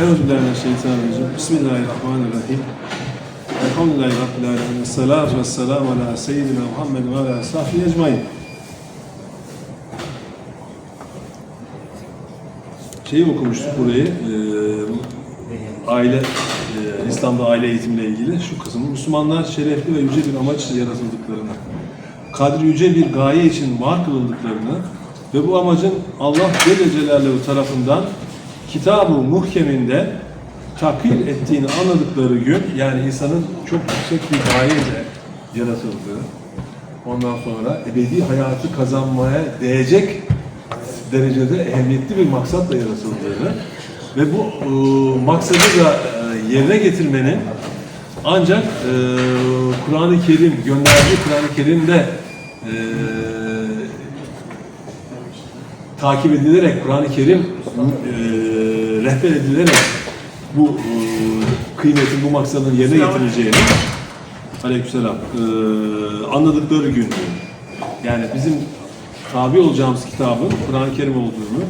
Euzubillahimineşşeytanirracim. Bismillahirrahmanirrahim. Elhamdülillahi Rabbil alemin. Salatu ve selamu ala seyyidina Muhammed ve ala sahbihi ecmain. Şeyi okumuştuk burayı. eee, aile, eee, İslam'da aile eğitimle ilgili şu kısmı. Müslümanlar şerefli ve yüce bir amaç için yaratıldıklarını, kadri yüce bir gaye için var kılındıklarını ve bu amacın Allah Celle Celaluhu tarafından kitab-ı muhkeminde takdir ettiğini anladıkları gün, yani insanın çok yüksek bir gayeyle yaratıldığı, ondan sonra ebedi hayatı kazanmaya değecek derecede ehemmiyetli bir maksatla yaratıldığını ve bu e, maksadı da e, yerine getirmenin ancak e, Kur'an-ı Kerim, gönderdiği Kur'an-ı Kerim'de e, takip edilerek, Kur'an-ı Kerim e, rehber edilerek bu e, kıymetin, bu maksadın yerine getirileceğini Aleykümselam. E, anladıkları gün. Yani bizim tabi olacağımız kitabın Kur'an-ı Kerim olduğunu,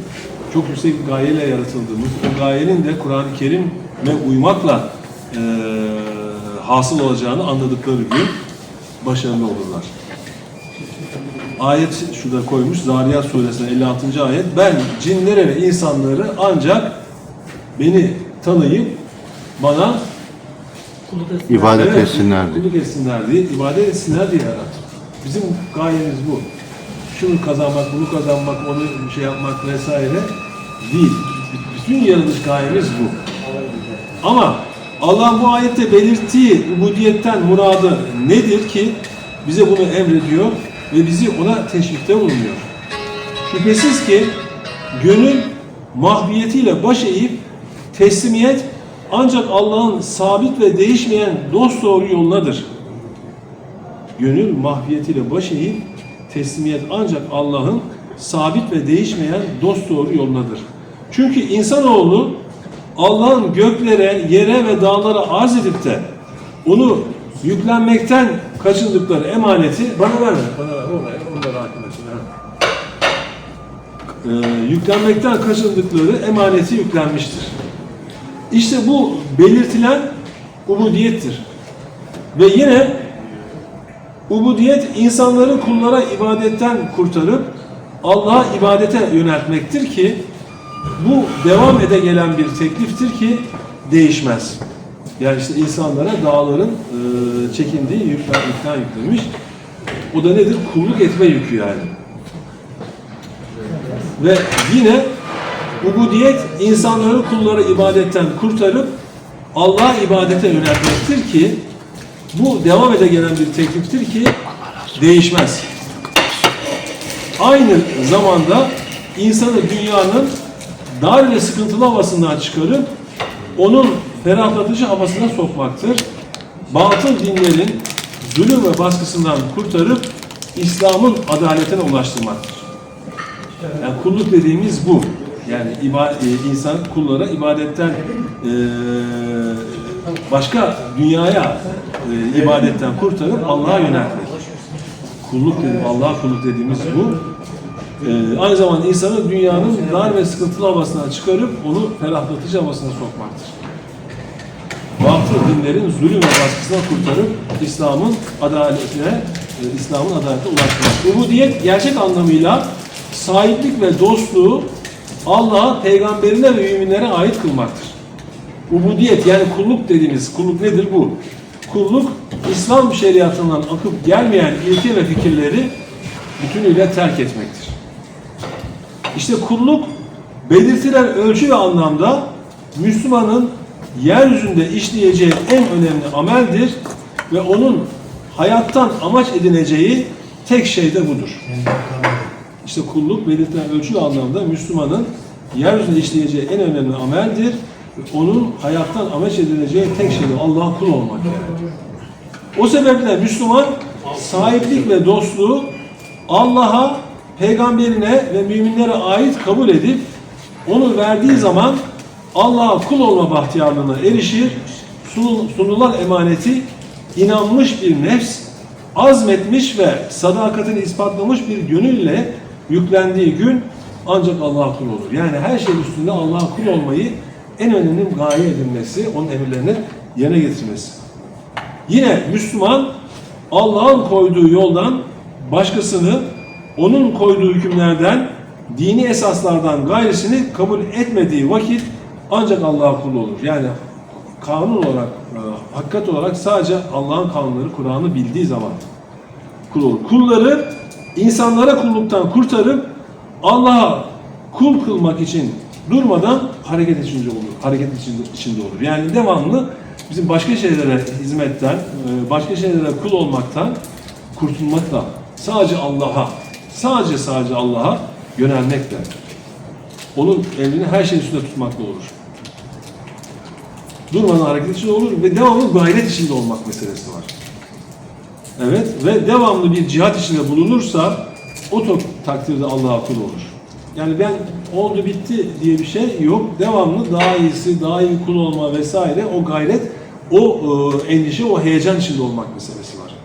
çok yüksek bir gayeyle yaratıldığımız, o gayenin de Kur'an-ı Kerim'e uymakla e, hasıl olacağını anladıkları gün başarılı olurlar. Ayet şurada koymuş, Zariyat suresinin 56. ayet. Ben cinlere ve insanları ancak beni tanıyıp bana İbadet Evet, etsinler diye. Kulluk etsinler diye, ibadet etsinler diye yarattı. Bizim gayemiz bu. Şunu kazanmak, bunu kazanmak, onu şey yapmak vesaire değil. Bütün yaratılış gayemiz bu. Ama Allah bu ayette belirttiği ubudiyetten muradı nedir ki bize bunu emrediyor ve bizi ona teşvikte bulunuyor. Şüphesiz ki gönül mahviyetiyle baş eğip teslimiyet ancak Allah'ın sabit ve değişmeyen dost doğru yolunadır. Gönül mahviyetiyle baş eğip teslimiyet ancak Allah'ın sabit ve değişmeyen dost doğru yolunadır. Çünkü insanoğlu Allah'ın göklere, yere ve dağlara arz edip de onu yüklenmekten kaçındıkları emaneti bana verme, bana ver, oraya, onlara ha. Ee, yüklenmekten kaçındıkları emaneti yüklenmiştir. İşte bu belirtilen ubudiyettir. Ve yine ubudiyet insanları kullara ibadetten kurtarıp Allah'a ibadete yöneltmektir ki bu devam ede gelen bir tekliftir ki değişmez. Yani işte insanlara dağların e, çekindiği yüklen, yüklen yüklemiş. O da nedir? Kulluk etme yükü yani. Ve yine ubudiyet insanları kullara ibadetten kurtarıp Allah'a ibadete yöneltmektir ki bu devam ede gelen bir tekliftir ki değişmez. Aynı zamanda insanı dünyanın dar ve sıkıntılı havasından çıkarıp onun ferahlatıcı havasına sokmaktır. Batıl dinlerin zulüm ve baskısından kurtarıp İslam'ın adaletine ulaştırmaktır. Yani kulluk dediğimiz bu. Yani e, insan kullara ibadetten e, başka dünyaya e, ibadetten kurtarıp Allah'a yöneltmek. Kulluk dedim, Allah'a kulluk dediğimiz bu. Aynı zamanda insanı dünyanın dar ve sıkıntılı havasından çıkarıp onu ferahlatıcı havasına sokmaktır. Batıl dinlerin zulüm ve baskısından kurtarıp İslam'ın adaletine, e, İslam'ın adaletine ulaştırmak. Ubudiyet gerçek anlamıyla sahiplik ve dostluğu Allah'a, peygamberine ve müminlere ait kılmaktır. Ubudiyet yani kulluk dediğimiz kulluk nedir bu? Kulluk İslam şeriatından akıp gelmeyen ilke ve fikirleri bütünüyle terk etmektir. İşte kulluk belirtilen ölçü ve anlamda Müslümanın yeryüzünde işleyeceği en önemli ameldir ve onun hayattan amaç edineceği tek şey de budur. İşte kulluk belirtilen ölçü ve anlamda Müslümanın yeryüzünde işleyeceği en önemli ameldir. ve Onun hayattan amaç edineceği tek şey de Allah'a kul olmak yani. O sebeple Müslüman sahiplik ve dostluğu Allah'a, peygamberine ve müminlere ait kabul edip onu verdiği zaman Allah'a kul olma bahtiyarlığına erişir. Sunul- Sunulan emaneti inanmış bir nefs, azmetmiş ve sadakatini ispatlamış bir gönülle yüklendiği gün ancak Allah'a kul olur. Yani her şey üstünde Allah'a kul olmayı en önemli gaye edilmesi, onun emirlerini yerine getirmesi. Yine Müslüman Allah'ın koyduğu yoldan başkasını onun koyduğu hükümlerden, dini esaslardan gayrisini kabul etmediği vakit ancak Allah'a kul olur. Yani kanun olarak, e, hakikat olarak sadece Allah'ın kanunları, Kur'an'ı bildiği zaman kul olur. Kulları insanlara kulluktan kurtarıp Allah'a kul kılmak için durmadan hareket içinde olur. Hareket içinde, içinde olur. Yani devamlı bizim başka şeylere hizmetten, e, başka şeylere kul olmaktan kurtulmakla sadece Allah'a, sadece sadece Allah'a yönelmekle onun emrini her şeyin üstünde tutmakla olur. Durmadan hareket içinde olur ve devamlı gayret içinde olmak meselesi var. Evet ve devamlı bir cihat içinde bulunursa o takdirde Allah'a kul olur. Yani ben oldu bitti diye bir şey yok. Devamlı daha iyisi, daha iyi kul olma vesaire o gayret, o e, endişe, o heyecan içinde olmak meselesi var.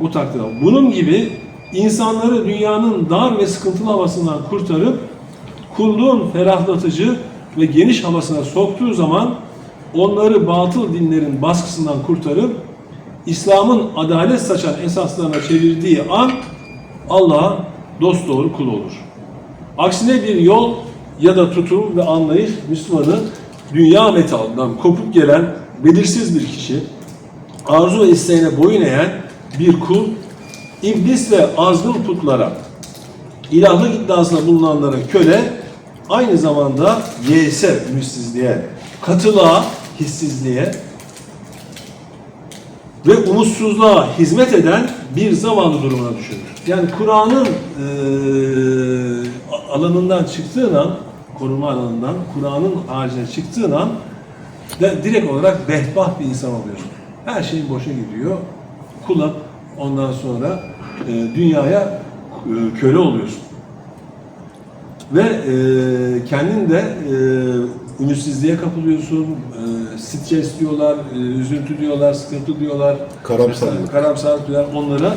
O takdirde. Bunun gibi insanları dünyanın dar ve sıkıntılı havasından kurtarıp kulluğun ferahlatıcı ve geniş havasına soktuğu zaman onları batıl dinlerin baskısından kurtarıp İslam'ın adalet saçan esaslarına çevirdiği an Allah'a dosdoğru kul olur. Aksine bir yol ya da tutum ve anlayış Müslümanı dünya metalından kopup gelen belirsiz bir kişi, arzu isteğine boyun eğen bir kul, iblis ve azgın putlara, ilahlık iddiasında bulunanlara köle, aynı zamanda yese, ümitsizliğe, katılığa, hissizliğe ve umutsuzluğa hizmet eden bir zavallı durumuna düşürür. Yani Kur'an'ın eee, alanından çıktığın an, koruma alanından, Kur'an'ın haricine çıktığın an de, direkt olarak behbah bir insan oluyorsun. Her şeyin boşa gidiyor. Kula ondan sonra eee, dünyaya eee, köle oluyorsun. Ve eee kendin de eee ümitsizliğe kapılıyorsun, eee, stres diyorlar, eee, üzüntü diyorlar, sıkıntı diyorlar. Karamsarlık. Karamsarlık diyorlar. Onlara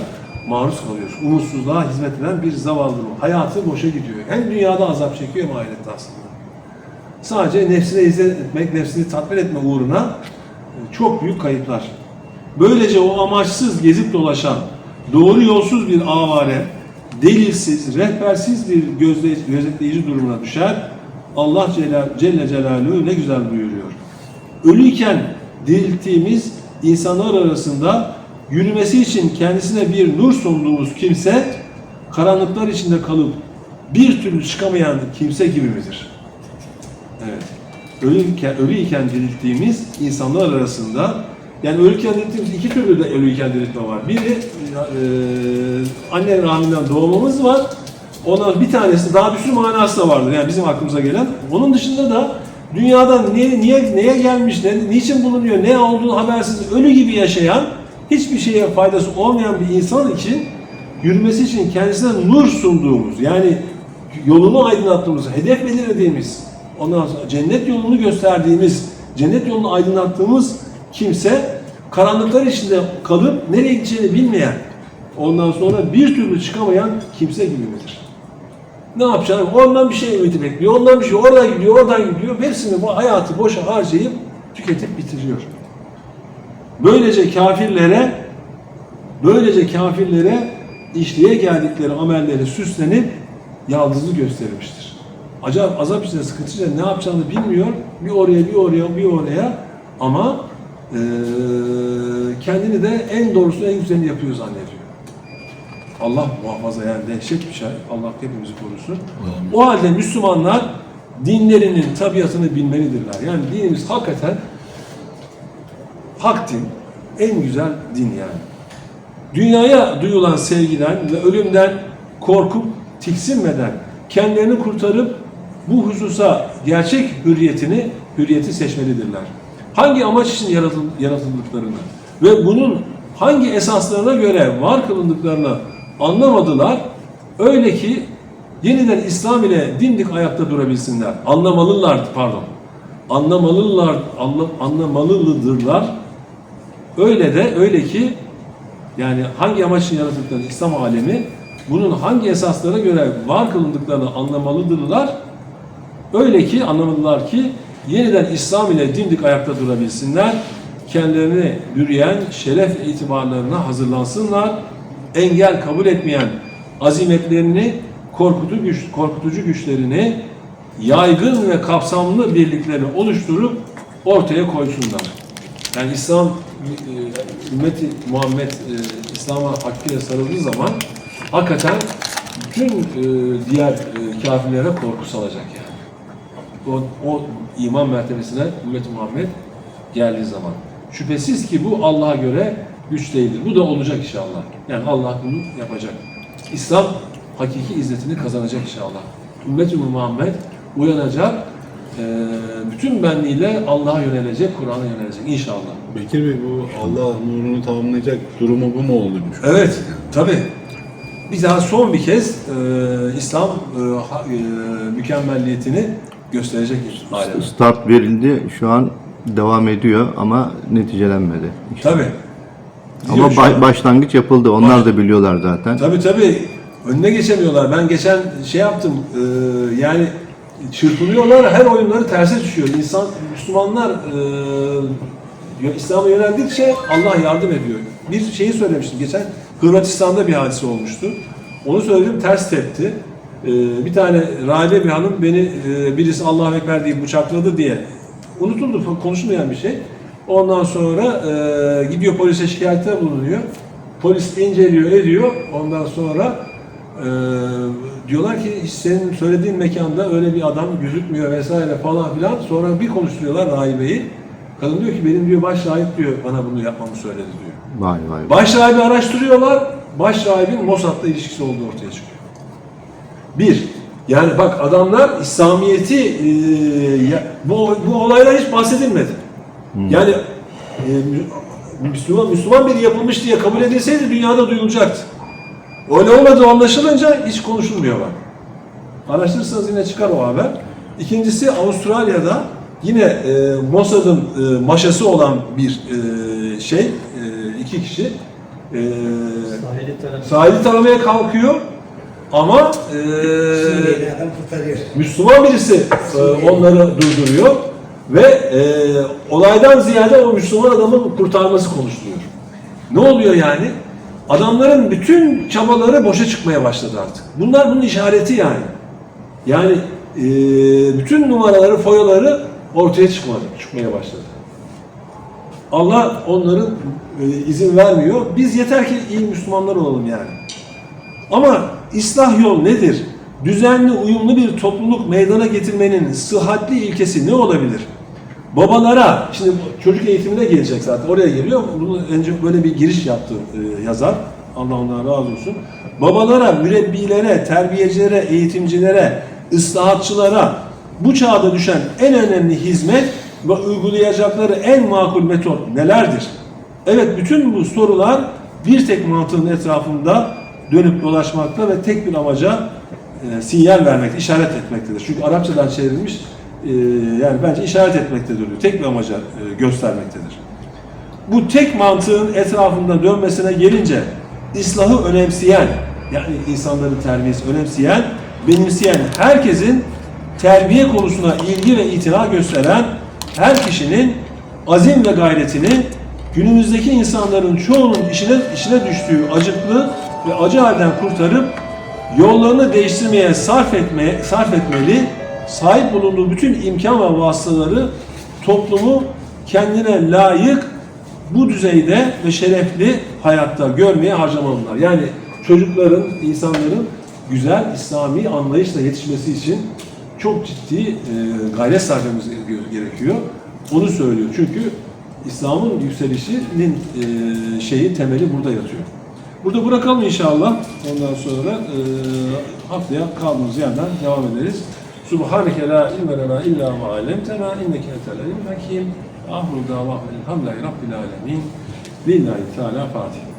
maruz kalıyorsun. Umutsuzluğa hizmet eden bir zavallı. Hayatı boşa gidiyor. Hem dünyada azap çekiyor hem ahirette aslında. Sadece nefsine hizmet etmek, nefsini tatmin etme uğruna e, çok büyük kayıplar. Böylece o amaçsız gezip dolaşan, doğru yolsuz bir avare, delilsiz, rehbersiz bir gözle, gözetleyici durumuna düşer. Allah Celle, Celaluhu ne güzel buyuruyor. Ölüyken dirilttiğimiz insanlar arasında yürümesi için kendisine bir nur sunduğumuz kimse karanlıklar içinde kalıp bir türlü çıkamayan kimse gibi midir? Evet. Ölüyken, ölüyken dirilttiğimiz insanlar arasında yani ölüyken dirilttiğimiz iki türlü de ölüyken diriltme var. Biri anne rahminden doğmamız var. Ondan bir tanesi daha bir sürü manası da vardır. Yani bizim aklımıza gelen. Onun dışında da dünyadan niye, niye neye gelmiş, ne, niçin bulunuyor, ne olduğunu habersiz ölü gibi yaşayan, hiçbir şeye faydası olmayan bir insan için yürümesi için kendisine nur sunduğumuz, yani yolunu aydınlattığımız, hedef belirlediğimiz, ondan sonra cennet yolunu gösterdiğimiz, cennet yolunu aydınlattığımız kimse karanlıklar içinde kalıp nereye gideceğini bilmeyen, ondan sonra bir türlü çıkamayan kimse gibi midir? Ne yapacağını, ondan bir şey ümidi bekliyor, ondan bir şey, oradan gidiyor, oradan gidiyor. Hepsini bu hayatı boşa harcayıp tüketip bitiriyor. Böylece kafirlere böylece kafirlere işleye geldikleri amelleri süslenip yaldızlı gösterilmiştir. Acayip azap içinde, sıkıntı ne yapacağını bilmiyor. Bir oraya, bir oraya, bir oraya ama eee, kendini de en doğrusu, en güzelini yapıyor zannediyor. Allah muhafaza yani dehşet bir şey. Allah hepimizi korusun. O halde Müslümanlar dinlerinin tabiatını bilmelidirler. Yani dinimiz hakikaten hak din, en güzel din yani. Dünyaya duyulan sevgiden ve ölümden korkup tiksinmeden kendilerini kurtarıp bu hususa gerçek hürriyetini, hürriyeti seçmelidirler. Hangi amaç için yaratıl- yaratıldıklarını ve bunun hangi esaslarına göre var kılındıklarını anlamadılar. Öyle ki yeniden İslam ile dimdik ayakta durabilsinler. Anlamalılar, pardon. Anlamalılar, anla, anlamalıdırlar. Öyle de öyle ki yani hangi amaç için yaratıldıklarını İslam alemi bunun hangi esaslara göre var kılındıklarını anlamalıdırlar. Öyle ki anlamadılar ki yeniden İslam ile dimdik ayakta durabilsinler. Kendilerini bürüyen şeref itibarlarına hazırlansınlar. Engel kabul etmeyen azimetlerini, korkutucu, güç, korkutucu güçlerini yaygın ve kapsamlı birliklerini oluşturup ortaya koysunlar. Yani İslam e, ümmeti Muhammed e, İslam'a hakkıyla sarıldığı zaman hakikaten bütün e, diğer e, kafirlere korku salacak yani. O, o iman mertebesine ümmet Muhammed geldiği zaman. Şüphesiz ki bu Allah'a göre güç değildir. Bu da olacak inşallah. Yani Allah bunu yapacak. İslam hakiki izzetini kazanacak inşallah. Ümmet-i Muhammed uyanacak, bütün benliğiyle Allah'a yönelecek, Kur'an'a yönelecek inşallah. Bekir Bey bu Allah nurunu tamamlayacak durumu bu mu olurmuş? Evet, tabi. Bir daha son bir kez e, İslam e, e, mükemmelliyetini gösterecek aleme. Start verildi. Şu an devam ediyor ama neticelenmedi. Tabi. Ama ba- başlangıç yapıldı. Onlar da biliyorlar zaten. Tabi tabi. Önüne geçemiyorlar. Ben geçen şey yaptım. e, yani çırpınıyorlar. Her oyunları terse düşüyor. İnsan, Müslümanlar e, İslam'a yöneldikçe Allah yardım ediyor. Bir şeyi söylemiştim. Geçen Hırvatistan'da bir hadise olmuştu. Onu söyledim ters tepti. E, bir tane rahibe bir hanım beni e, birisi Allahu Ekber diye bıçakladı diye unutuldu konuşulmayan bir şey. Ondan sonra e, gidiyor polise şikayette bulunuyor. Polis inceliyor, ediyor. Ondan sonra e, diyorlar ki "Hiç senin söylediğin mekanda öyle bir adam gözükmüyor vesaire falan filan. Sonra bir konuşturuyorlar rahibeyi. Kadın diyor ki benim diyor baş rahip diyor bana bunu yapmamı söyledi diyor. Vay vay. vay. Baş rahibi araştırıyorlar. Baş rahibin Mossad'la ilişkisi olduğu ortaya çıkıyor. Bir, yani bak adamlar İslamiyet'i e, ya- bu, bu olaylar hiç bahsedilmedi. Yani e, Mü- Müslüman, Müslüman biri yapılmış diye kabul edilseydi dünyada duyulacaktı. Öyle olmadığı anlaşılınca hiç konuşulmuyor bak. Araştırırsanız yine çıkar o haber. İkincisi Avustralya'da yine e, Mossad'ın e, maşası olan bir e, şey, e, iki kişi e, Sahili tarafı. sahili taramaya kalkıyor ama e. Müslüman birisi e, onları durduruyor ve e, olaydan ziyade o Müslüman adamın kurtarması konuşuluyor. Ne oluyor yani? Adamların bütün çabaları boşa çıkmaya başladı artık. Bunlar bunun işareti yani. Yani e, bütün numaraları, foyaları ortaya çıkmadı, çıkmaya başladı. Allah onların e, izin vermiyor. Biz yeter ki iyi Müslümanlar olalım yani. Ama ıslah yol nedir? Düzenli, uyumlu bir topluluk meydana getirmenin sıhhatli ilkesi ne olabilir? Babalara, şimdi çocuk eğitimine gelecek zaten, oraya geliyor. Bunu önce böyle bir giriş yaptı e, yazar. Allah ondan razı olsun. Babalara, mürebbilere, terbiyecilere, eğitimcilere, ıslahatçılara bu çağda düşen en önemli hizmet ve uygulayacakları en makul metot nelerdir? Evet bütün bu sorular bir tek mantığın etrafında dönüp dolaşmakta ve tek bir amaca e, sinyal vermekte, işaret etmektedir. Çünkü Arapçadan çevrilmiş e, yani bence işaret etmektedir. Tek bir amaca e, göstermektedir. Bu tek mantığın etrafında dönmesine gelince ıslahı önemseyen yani insanların terbiyesi önemseyen, benimseyen herkesin terbiye konusuna ilgi ve itina gösteren her kişinin azim ve gayretini günümüzdeki insanların çoğunun işine, işine düştüğü acıklı ve acı halden kurtarıp yollarını değiştirmeye sarf etmeye sarf etmeli. Sahip bulunduğu bütün imkan ve vasıtaları toplumu kendine layık bu düzeyde ve şerefli hayatta görmeye harcamalılar. Yani çocukların, insanların güzel İslami anlayışla yetişmesi için çok ciddi e, gayret sarf gerekiyor. Onu söylüyor. Çünkü İslam'ın yükselişinin e, şeyi, temeli burada yatıyor. Burada bırakalım inşallah. Ondan sonra e, haftaya kaldığımız yerden devam ederiz. Subhaneke la ilme lena illa ma allamtena inneke entel alim hakim. Ahru davahum elhamdülillahi rabbil alamin. Lillahi Teala Fatiha.